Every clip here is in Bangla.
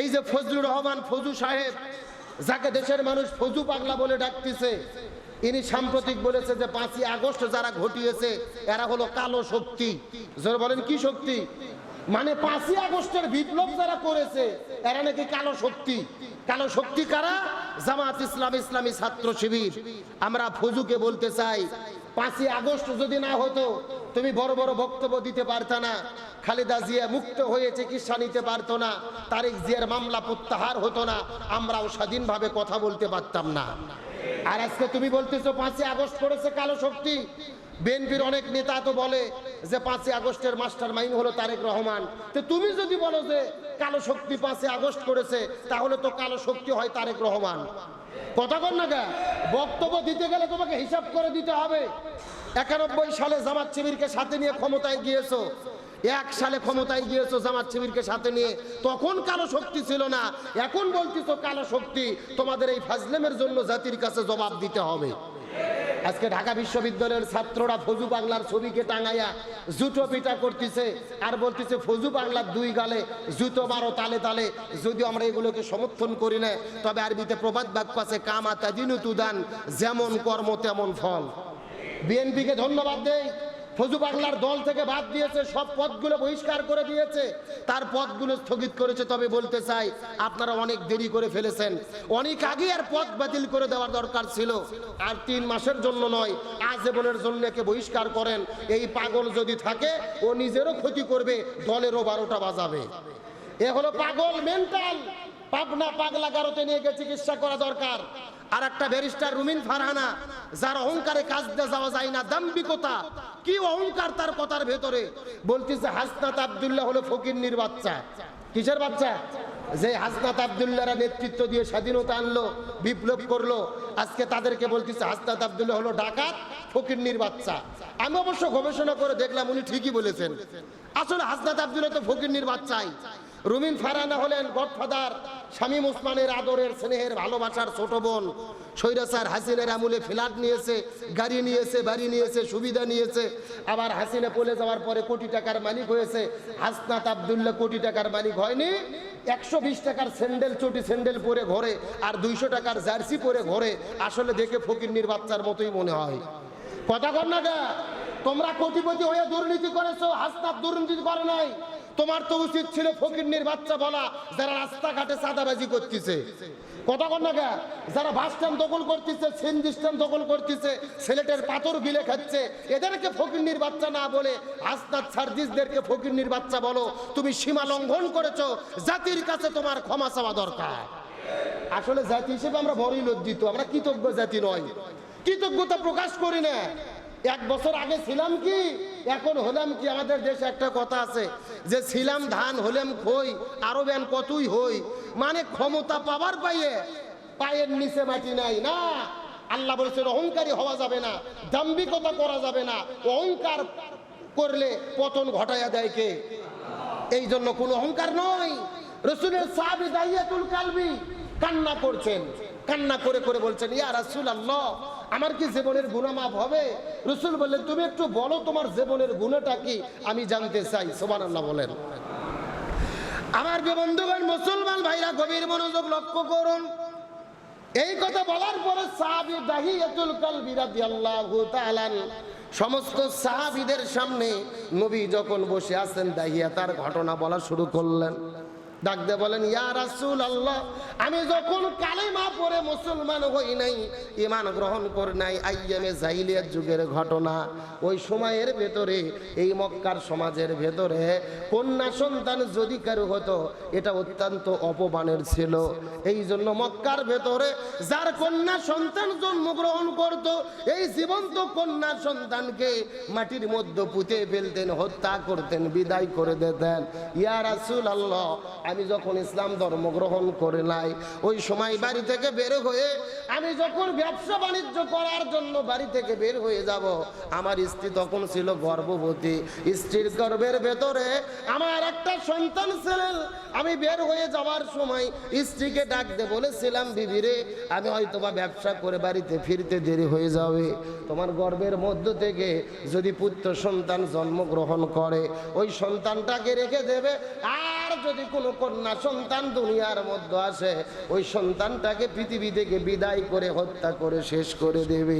এই যে ফজলুর রহমান ফজু সাহেব, যাকে দেশের মানুষ ফজু পাগলা বলে ডাকতেছে, ইনি সাম্প্রতিক বলেছে যে পাঁচই আগস্ট যারা ঘটিয়েছে, এরা হলো কালো শক্তি। যারা বলেন, কি শক্তি? মানে পাঁচই আগস্টের বিপ্লব যারা করেছে, এরা নাকি কালো শক্তি। কালো শক্তি কারা? জামাত ইসলাম, ইসলামী ছাত্র শিবির। আমরা ফজুকে বলতে চাই, পাঁচই আগস্ট যদি না হতো তুমি বড় বড় বক্তব্য দিতে পারত না। খালেদা জিয়া মুক্ত হয়ে চিকিৎসা নিতে পারত না। তারেক জিয়ার মামলা প্রত্যাহার হতো না। আমরাও স্বাধীনভাবে কথা বলতে পারতাম না। আর আজকে তুমি বলতেছো, পাঁচই আগস্ট করেছে কালো শক্তি। বিএনপির অনেক নেতা তো বলে যে পাঁচই আগস্টের মাস্টার মাইন্ড হলো তারেক রহমান। তো তুমি যদি বলো যে কালো শক্তি পাঁচই আগস্ট করেছে, তাহলে তো কালো শক্তি হয় তারেক রহমান। কথা কর না বক্তব্য দিতে গেলে তোমাকে হিসাব করে দিতে হবে। একানব্বই সালে জামাত শিবিরকে সাথে নিয়ে ক্ষমতায় গিয়েছো। এক সালে ক্ষমতায় গিয়েছো জামাত শিবিরকে সাথে নিয়ে। তখন কালো শক্তি ছিল না। এখন বলতেছো কালো শক্তি তোমাদের এই ফাজলেমের জন্য জাতির কাছে জবাব দিতে হবে। আজকে ঢাকা বিশ্ববিদ্যালয়ের ছাত্ররা ফজু বাংলার ছবিকে টাঙাইয়া জুতো পিটা করতেছে আর বলতেছে, ফজু বাংলার দুই গালে জুতো মারো তালে তালে যদিও আমরা এগুলোকে সমর্থন করি না, তবে আরবিতে প্রবাদ বাক্য আছে, কামা দিনু তুদান, যেমন কর্ম তেমন ফল। বিএনপিকে ধন্যবাদ দেই। ফজু বাংলার দল থেকে বাদ দিয়েছে, সব পদগুলো বহিষ্কার করে দিয়েছে। তার পদগুলো স্থগিত করেছে, তবে বলতে চাই, আপনারা অনেক দেরি করে ফেলেছেন। অনেক আগে আর পদ বাতিল করে দেওয়ার দরকার ছিল। আর তিন মাসের জন্য নয়, আজীবনের জন্য একে বহিষ্কার করেন। এই পাগল যদি থাকে, ও নিজেরও ক্ষতি করবে, দলেরও বারোটা বাজাবে। এ হলো পাগল মেন্টাল পাবনা পাগলা গারোতে নিয়ে গিয়ে চিকিৎসা করা দরকার। আর একটা ব্যারিস্টার রুমিন ফারহানা, যার অহংকারে কাজ দিয়ে যাওয়া যায় না দাম্বিকতা কি অহংকার তার কথার ভেতরে? বলতেছে, হাসনাত আব্দুল্লাহ হলো ফকিন্নির বাচ্চা। কিসের বাচ্চা? যে হাসনাত আব্দুল্লাহরা নেতৃত্ব দিয়ে স্বাধীনতা আনলো, বিপ্লব করল, আজকে তাদেরকে বলতেছে, হাসনাত আব্দুল্লাহ হলো ডাকাত, ফকিন্নির বাচ্চা। আমি অবশ্য গবেষণা করে দেখলাম, উনি ঠিকই বলেছেন। আসলে হাসনাত আব্দুল্লাহ তো ফকিন্নির বাচ্চাই। রুমিন ফারানা হলেন গডফাদার শামীম ওসমানের আদরের স্নেহের ভালোবাসার ছোট বোন সৈরাসার হাসিনের আমুলে ফ্ল্যাট নিয়েছে, গাড়ি নিয়েছে, বাড়ি নিয়েছে, সুবিধা নিয়েছে। আবার হাসিনে পলে যাওয়ার পরে কোটি টাকার মালিক হয়েছে। হাসনাত আবদুল্লাহ কোটি টাকার মালিক হয়নি। একশো বিশ টাকার স্যান্ডেল, চটি স্যান্ডেল পরে ঘরে আর দুইশো টাকার জার্সি পরে ঘরে। আসলে দেখে ফকিরনির বাচ্চার মতোই মনে হয়। কথা কর না তোমরা কোটিপতি হয়ে দুর্নীতি করেছ, হাসনাত দুর্নীতি করে নাই। তোমার তো উচিত ছিল ফকিরনির বাচ্চা বলা, যারা রাস্তাঘাটে চাঁদাবাজি করতেছে। কথা কর না যারা বাস স্ট্যান্ড দখল করতেছে সিএনজি স্ট্যান্ড দখল করতেছে ছেলেটের পাথর গিলে খাচ্ছে, এদেরকে ফকিরনির বাচ্চা না বলে হাসনাত সার্জিসদেরকে ফকিরনির বাচ্চা বলো, তুমি সীমা লঙ্ঘন করেছ, জাতির কাছে তোমার ক্ষমা চাওয়া দরকার। আসলে জাতি হিসেবে আমরা বড়ই লজ্জিত, আমরা কৃতজ্ঞ জাতি নয়। কৃতজ্ঞতা প্রকাশ করি না। এক বছর আগে ছিলাম কি? এখন হলাম কি? আমাদের দেশে একটা কথা আছে যে, ছিলাম ধান, হলাম খই, আরও ব্যান কতই হই। মানে ক্ষমতা পাবার পাইয়ে পায়ের নিচে মাটি নাই না। আল্লাহ বলেছেন অহংকারী হওয়া যাবে না, দাম্ভিকতা করা যাবে না। অহংকার করলে পতন ঘটাইয়া দেয় কে? এই জন্য কোনো অহংকার নয়। রসুলের সাহাবি দাইয়াতুল কালবি কান্না করছেন। কান্না করে করে বলছেন, ইয়া রাসূল আল্লাহ আমার কি জীবনের গুণামাপ হবে? রসুল বললেন, তুমি একটু বলো তোমার জীবনের গুণাটা কি? আমি জানতে চাই। সুবহানাল্লাহ বলেন। আমার বন্ধুগণ, মুসলমান ভাইরা, গভীর মনোযোগ লক্ষ্য করুন। এই কথা বলার পরে সাহাবি দাহিয়াতুল কালবি রাদিয়াল্লাহু তাআলা সমস্ত সাহাবীদের সামনে নবী যখন বসে আছেন, দাহিয়া তার ঘটনা বলা শুরু করলেন। ডাক বলেন, ইয়া রাসূল আল্লাহ আমি যখন কালেমা পড়ে মুসলমান হই নাই ইমান গ্রহণ করে নাই, আইয়ামে জাহিলিয়াত যুগের ঘটনা। ওই সময়ের ভেতরে, এই মক্কার সমাজের ভেতরে কন্যা সন্তান যদি কারও হতো, এটা অত্যন্ত অপমানের ছিল। এই জন্য মক্কার ভেতরে যার কন্যা সন্তান জন্মগ্রহণ করত, এই জীবন্ত কন্যা সন্তানকে মাটির মধ্যে পুঁতে ফেলতেন, হত্যা করতেন, বিদায় করে দিতেন। ইয়া রাসূল আল্লাহ আমি যখন ইসলাম ধর্ম গ্রহণ করে নাই, ওই সময় বাড়ি থেকে বের হয়ে আমি যখন ব্যবসা বাণিজ্য করার জন্য বাড়ি থেকে বের হয়ে যাব, আমার স্ত্রী তখন ছিল গর্ভবতী। স্ত্রীর গর্ভের ভেতরে আমার একটা সন্তান ছিলেন আমি বের হয়ে যাওয়ার সময় স্ত্রীকে ডাকতে বলেছিলাম বিবিরে আমি হয়তো বা ব্যবসা করে বাড়িতে ফিরতে দেরি হয়ে যাবে। তোমার গর্ভের মধ্য থেকে যদি পুত্র সন্তান জন্মগ্রহণ করে, ওই সন্তানটাকে রেখে দেবে। আর যদি কোনো কন্যা সন্তান দুনিয়ার মধ্যে আসে ওই সন্তানটাকে পৃথিবী থেকে বিদায় করে হত্যা করে শেষ করে দেবে।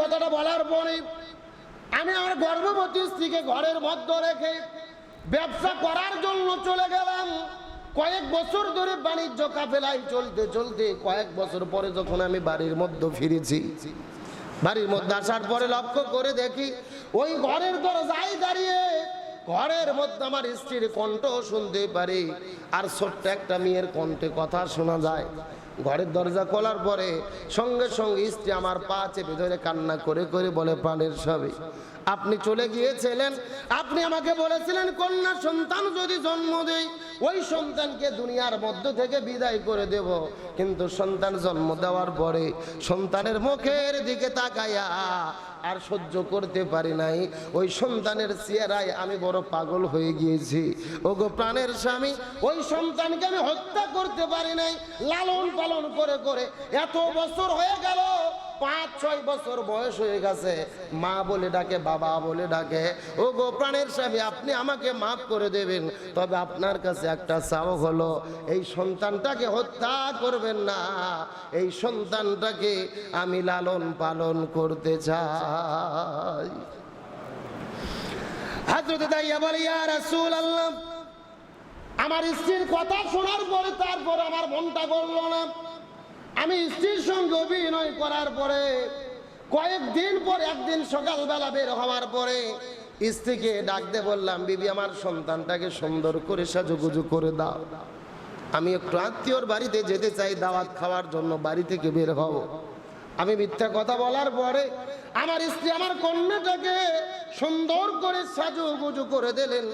কথাটা বলার পরে আমি আমার গর্ভবতী স্ত্রীকে ঘরের মধ্যে রেখে ব্যবসা করার জন্য চলে গেলাম। কয়েক বছর ধরে বাণিজ্য কাফেলায় চলতে চলতে, কয়েক বছর পরে যখন আমি বাড়ির মধ্যে ফিরেছি, বাড়ির মধ্যে আসার পরে লক্ষ্য করে দেখি, ওই ঘরের দরজায় দাঁড়িয়ে ঘরের মধ্যে আমার স্ত্রীর কণ্ঠ শুনতে পারি। আর ছোট্ট একটা মেয়ের কণ্ঠে কথা শোনা যায়। ঘরের দরজা খোলার পরে সঙ্গে সঙ্গে স্ত্রী আমার পা চেপে ধরে কান্না করে করে বলে, প্রাণের সবে আপনি চলে গিয়েছিলেন। আপনি আমাকে বলেছিলেন, কন্যা সন্তান যদি জন্ম দেয় ওই সন্তানকে দুনিয়ার মধ্য থেকে বিদায় করে দেব। কিন্তু সন্তান জন্ম দেওয়ার পরে সন্তানের মুখের দিকে তাকাইয়া আর সহ্য করতে পারি নাই। ওই সন্তানের চেহারায় আমি বড় পাগল হয়ে গিয়েছি। ও গো প্রাণের স্বামী, ওই সন্তানকে আমি হত্যা করতে পারি নাই। লালন পালন করে করে এত বছর হয়ে গেল পাঁচ, ছয় বছর বয়স হয়ে গেছে। মা বলে ডাকে, বাবা বলে ডাকে ও গো প্রাণের স্বামী, আপনি আমাকে মাফ করে দেবেন। তবে আপনার কাছে একটা চাও হলো, এই সন্তানটাকে হত্যা করবেন না। এই সন্তানটাকে আমি লালন পালন করতে চাই। আল্লাহ আমার স্ত্রীর কথা শোনার পরে তারপর আমার মনটা গড়ল না। আমি স্ত্রীর সঙ্গে অভিনয় করার পরে, কয়েকদিন পর, একদিন সকালবেলা বের হওয়ার পরে, স্ত্রীকে ডাকতে বললাম, বিবি, আমার সন্তানটাকে সুন্দর করে সাজুগুজু করে দাও। আমি একটু আত্মীয়র বাড়িতে যেতে চাই, দাওয়াত খাওয়ার জন্য বাড়ি থেকে বের হব। আমি মিথ্যা কথা বলার পরে, আমার স্ত্রী আমার কন্যাটাকে সুন্দর করে সাজুগুজু করে দিলেন,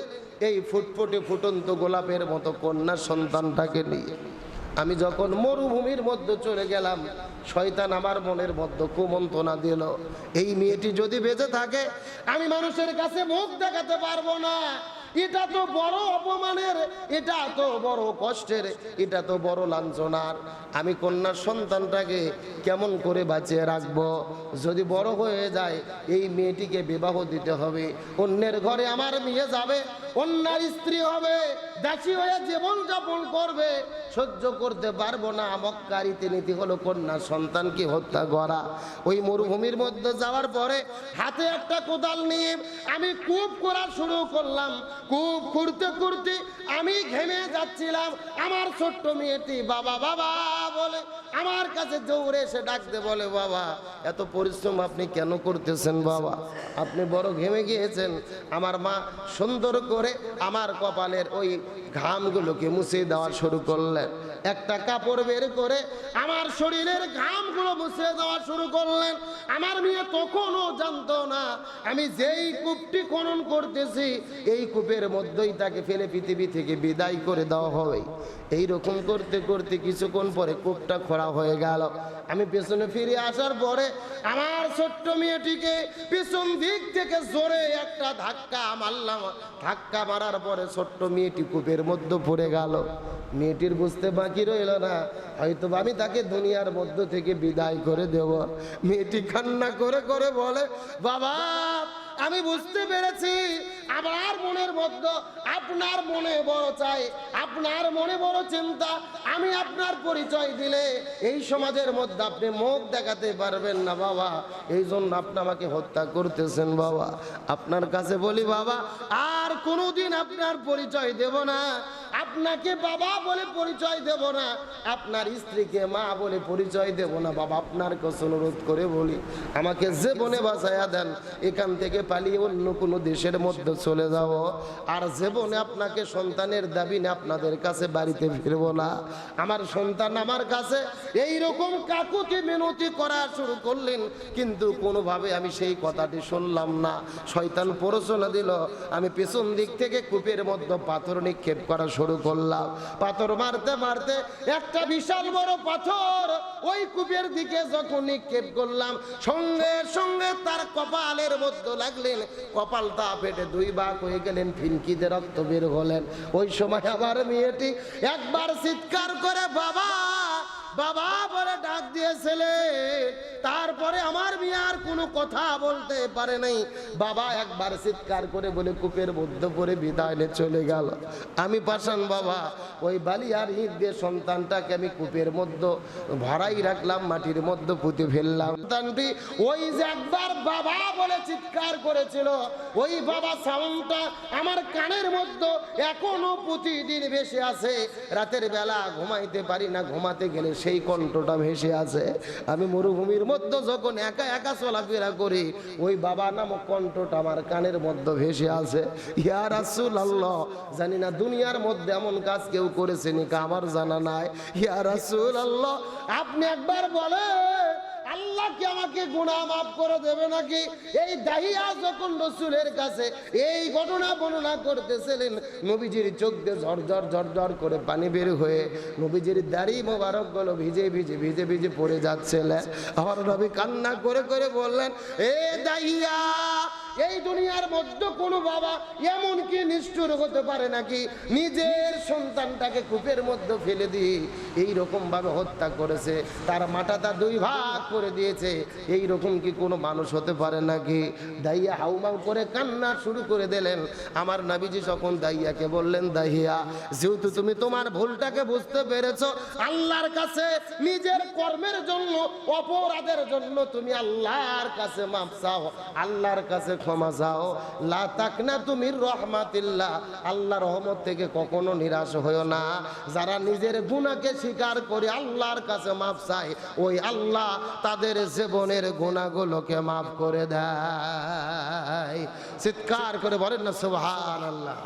এই ফুটফুটে ফুটন্ত গোলাপের মতো কন্যা সন্তানটাকে নিয়ে। আমি যখন মরুভূমির মধ্যে চলে গেলাম, শয়তান আমার মনের মধ্যে কুমন্ত্রণা দিল, এই মেয়েটি যদি বেঁচে থাকে, আমি মানুষের কাছে মুখ দেখাতে পারব না। এটা তো বড় অপমানের, এটা তো বড় কষ্টের, এটা তো বড় লাঞ্ছনার। আমি কন্যার সন্তানটাকে কেমন করে বাঁচিয়ে রাখব? যদি বড় হয়ে যায়, এই মেয়েটিকে বিবাহ দিতে হবে। অন্যের ঘরে আমার মেয়ে যাবে, অন্যার স্ত্রী হবে, দাসী হয়ে জীবন যাপন করবে। সহ্য করতে পারব না মক্কারিতে নীতি হলো কন্যা সন্তানকে হত্যা করা। ওই মরুভূমির মধ্যে যাওয়ার পরে হাতে একটা কোদাল নিয়ে আমি কূপ করা শুরু করলাম। কূপ খুঁড়তে খুঁড়তে আমি ঘেমে যাচ্ছিলাম। আমার ছোট্ট মেয়েটি, বাবা বাবা, বলে, আমার কাছে দৌড়ে এসে ডাকতে বলে, বাবা, এত পরিশ্রম আপনি কেন করতেছেন, বাবা? আপনি বড় ঘেমে গিয়েছেন। আমার মা সুন্দর করে আমার কপালের ওই ঘামগুলোকে মুছে দেওয়া শুরু করলেন। একটা কাপড় বের করে আমার শরীরের ঘামগুলো মুছে দেওয়া শুরু করলেন। আমার মেয়ে তখনও জানতো না, আমি যেই কূপটি খনন করতেছি, এই কূপের মধ্যেই তাকে ফেলে পৃথিবী থেকে বিদায় করে দেওয়া হবে। এই রকম করতে করতে কিছুক্ষণ পরে কূপটা খোঁড়া হয়ে গেল। আমি পেছনে ফিরে আসার পরে আমার ছোট্ট মেয়েটিকে পেছন দিক থেকে জোরে একটা ধাক্কা মারলাম। ধাক্কা মারার পরে ছোট্ট মেয়েটি কূপের মধ্যে পড়ে গেল। মেয়েটির বুঝতে বাকি রইল না। হয়তো আমি তাকে দুনিয়ার মধ্য থেকে বিদায় করে দেব। মেয়েটি কান্না করে করে বলে, বাবা আমি বুঝতে পেরেছি। আমার মনের মধ্যে আপনার মনে বড় চাই, আপনার মনে বড় চিন্তা। আমি আপনার পরিচয় দিলে এই সমাজের মধ্যে আপনি মুখ দেখাতে পারবেন না বাবা। এই জন্য আপনি আমাকে হত্যা করতেছেন বাবা। আপনার কাছে বলি বাবা, আর কোনোদিন আপনার পরিচয় দেব না। আপনাকে বাবা বলে পরিচয় দেব না, আপনার স্ত্রীকে মা বলে পরিচয় দেব না, বাবা আপনার কাছে অনুরোধ করে বলি। আমাকে যে বনে বাঁচাইয়া দেন, এখান থেকে পালিয়ে অন্য কোনো দেশের মধ্যে চলে যাব। আর যে বনে আপনাকে সন্তানের দাবি না আপনাদের কাছে বাড়িতে ফিরবো না। আমার সন্তান আমার কাছে এই রকম কাকুকে মিনতি করা শুরু করলেন, কিন্তু কোনোভাবে আমি সেই কথাটি শুনলাম না। শয়তান প্ররোচনা দিল, আমি পেছন দিক থেকে কূপের মধ্যে পাথর নিক্ষেপ করা শুরু করলাম। পাথর মারতে মারতে একটা বিশাল বড় পাথর ওই কূপের দিকে যখন নিক্ষেপ করলাম, সঙ্গে সঙ্গে তার কপালের মধ্যে লাগলেন। কপালটা ফেটে দুই ভাগ হয়ে গেলেন, ফিনকিতে রক্ত বের হলেন। ওই সময় আমার মেয়েটি একবার চিৎকার করে, বাবা বাবা বলে ডাক দিয়েছিলে। তারপরে আমার মেয়ে আর কোনো কথা বলতে পারে নাই। বাবা একবার চিৎকার করে বলে, কূপের মধ্যে পড়ে বিদায় চলে গেল। আমি পাশান বাবা, ওই বালিয়ার ইট দিয়ে সন্তানটাকে আমি কূপের মধ্যে ভরাই রাখলাম, মাটির মধ্যে পুঁতে ফেললাম। সন্তানটি ওই যে একবার বাবা বলে চিৎকার করেছিল, ওই বাবা সাউন্ডটা আমার কানের মধ্যে এখনও প্রতিদিন ভেসে আছে রাতের বেলা ঘুমাইতে পারি না, ঘুমাতে গেলে সেই কণ্ঠটা ভেসে আছে আমি মরুভূমির মধ্যে যখন একা একা চলাফেরা করি, ওই বাবা নামক কণ্ঠটা আমার কানের মধ্যে ভেসে আছে ইয়া আসুল আল্লাহ জানি না দুনিয়ার মধ্যে এমন কাজ কেউ করেছে নাকি আমার জানা নাই। ইয়া আসুল আল্লাহ আপনি একবার বলেন। আল্লাহ কি আমাকে গুণা মাফ করে দেবে নাকি? এই দাহিয়া যখন রসুলের কাছে এই ঘটনা বর্ণনা করতেছিলেন, নবীজির চোখ দিয়ে ঝরঝর ঝরঝর করে পানি বের হয়ে নবীজির দাড়ি মোবারকগুলো ভিজে ভিজে ভিজে ভিজে পড়ে যাচ্ছিল আমার নবী কান্না করে করে বললেন, এ দাহিয়া এই দুনিয়ার মধ্যে কোনো বাবা এমন কি নিষ্ঠুর হতে পারে নাকি? নিজের সন্তানটাকে কূপের মধ্যে ফেলে দিয়ে এই ভাবে হত্যা করেছে, তার মাথাটা দুই ভাগ করে দিয়েছে এই রকম কি কোনো মানুষ হতে পারে নাকি? দাইয়া হাউমাউ করে কান্না শুরু করে দিলেন। আমার নাবিজি যখন দাইয়াকে বললেন, দাইয়া, যেহেতু তুমি তোমার ভুলটাকে বুঝতে পেরেছ, আল্লাহর কাছে নিজের কর্মের জন্য, অপরাধের জন্য তুমি আল্লাহর কাছে মাপ চাও, আল্লাহর কাছে ক্ষমা চাও লা তাকনা তুমি রহমাতিল্লাহ। আল্লাহ রহমত থেকে কখনো নিরাশ হয়েও না। যারা নিজের গুণাকে স্বীকার করে আল্লাহর কাছে মাপ চায়, ওই আল্লাহ তাদের জীবনের গুণাগুলোকে মাফ করে দেয়। চিৎকার করে বলেন না সুবহান আল্লাহ